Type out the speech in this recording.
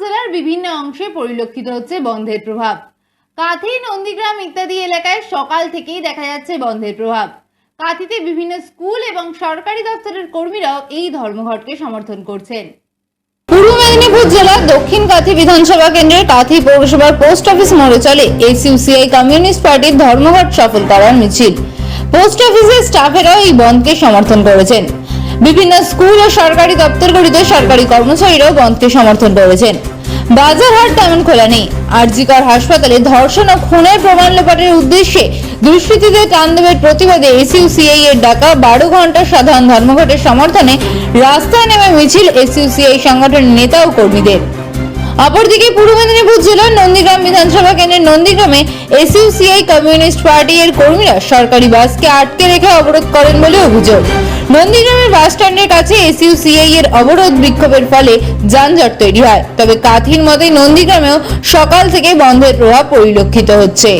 জেলার বিভিন্ন অংশে পরিলক্ষিত হচ্ছে বন্ধের প্রভাব। কাথি, নন্দীগ্রাম ইত্যাদি এলাকায় সকাল থেকেই দেখা যাচ্ছে বন্ধের প্রভাব। কাথিতে বিভিন্ন স্কুল এবং সরকারি দপ্তরের কর্মীরাও এই ধর্মঘটকে সমর্থন করছেন। পূর্ব মেদিনীপুর জেলার দক্ষিণ কাথি বিধানসভা কেন্দ্রের কাথি পৌরসভার পোস্ট অফিস মোড়ে চলে এসইউসিআই কমিউনিস্ট পার্টির ধর্মঘট সফল করার মিছিল। পোস্ট অফিসের স্টাফেরাও এই বন্ধকে সমর্থন করেছেন। বিভিন্ন স্কুল ও সরকারি দপ্তরগুলিতে সরকারি কর্মচারীরাও বন্ধকে সমর্থন করেছেন। বাজার হাট তেমন খোলা নেই। আরজিকর হাসপাতালে ধর্ষণ ও খুনের প্রমাণ লোপাটের উদ্দেশ্যে দুষ্কৃতীদের তাণ্ডবের প্রতিবাদে এসইউসিআই এর ডাকা বারো ঘণ্টা সাধারণ ধর্মঘটের সমর্থনে রাস্তায় নেমে মিছিল এসইউসিআই সংগঠনের নেতা ও কর্মীদের। অপরদিকে পূর্ব মেদিনীপুর জেলার নন্দীগ্রাম বিধানসভা কেন্দ্রের নন্দীগ্রামে এসইউসিআই কমিউনিস্ট পার্টি এর কর্মীরা সরকারি বাসকে আটকে রেখে অবরোধ করেন বলে অভিযোগ। নন্দীগ্রামের বাস স্ট্যান্ডের কাছে এসইউসিআই এর অবরোধ বিক্ষোভের ফলে যানজট তৈরি হয়। তবে কাথির মতে নন্দীগ্রামেও সকাল থেকে বন্ধের প্রভাব পরিলক্ষিত হচ্ছে।